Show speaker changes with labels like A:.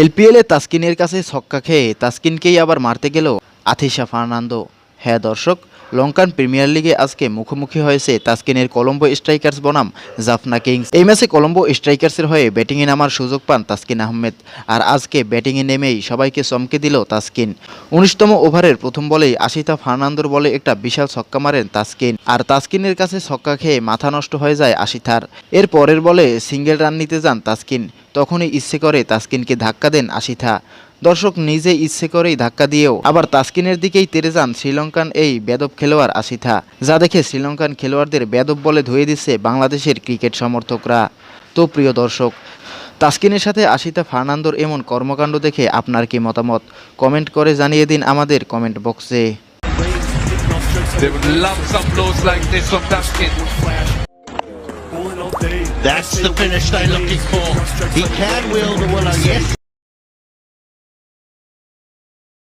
A: এলপিএলে তাসকিনের কাছে ছক্কা খেয়ে তাসকিনকেই আবার মারতে গেল আথিসা ফার্নান্দো। হ্যাঁ দর্শক, লঙ্কান প্রিমিয়ার লিগে আজকে মুখোমুখি হয়েছে তাসকিনের কলম্বো স্ট্রাইকার্স বনাম জাফনা কিংস। এই ম্যাচে কলম্বো স্ট্রাইকার্সের হয়ে ব্যাটিংয়ে নামার সুযোগ পান তাসকিন আহমেদ আর আজকে ব্যাটিংয়ে নেমেই সবাইকে চমকে দিল তাসকিন। উনিশতম ওভারের প্রথম বলেই আশিতা ফার্নান্দোর বলে একটা বিশাল ছক্কা মারেন তাসকিন আর তাসকিনের কাছে ছক্কা খেয়ে মাথা নষ্ট হয়ে যায় আশিথার এর পরের বলে সিঙ্গেল রান নিতে যান তাসকিন। তখনই ইচ্ছে করে তাসকিনকে ধাক্কা দেন আশিথা। দর্শক নিজে ইচ্ছে করেই ধাক্কা দিয়েও আবার তাসকিনের দিকেই তেরে যান শ্রীলঙ্কান এই বেদব খেলোয়াড় আশিথা। যা দেখে শ্রীলঙ্কান খেলোয়াড়দের বেদব বলে ধুয়ে দিচ্ছে বাংলাদেশের ক্রিকেট সমর্থকরা। তো প্রিয় দর্শক, তাসকিনের সাথে আশিতা ফার্নান্দোর এমন কর্মকাণ্ড দেখে আপনার কি মতামত? কমেন্ট করে জানিয়ে দিন আমাদের কমেন্ট বক্সে।
B: That's the finish they're looking for. He can wheel the winner, yes.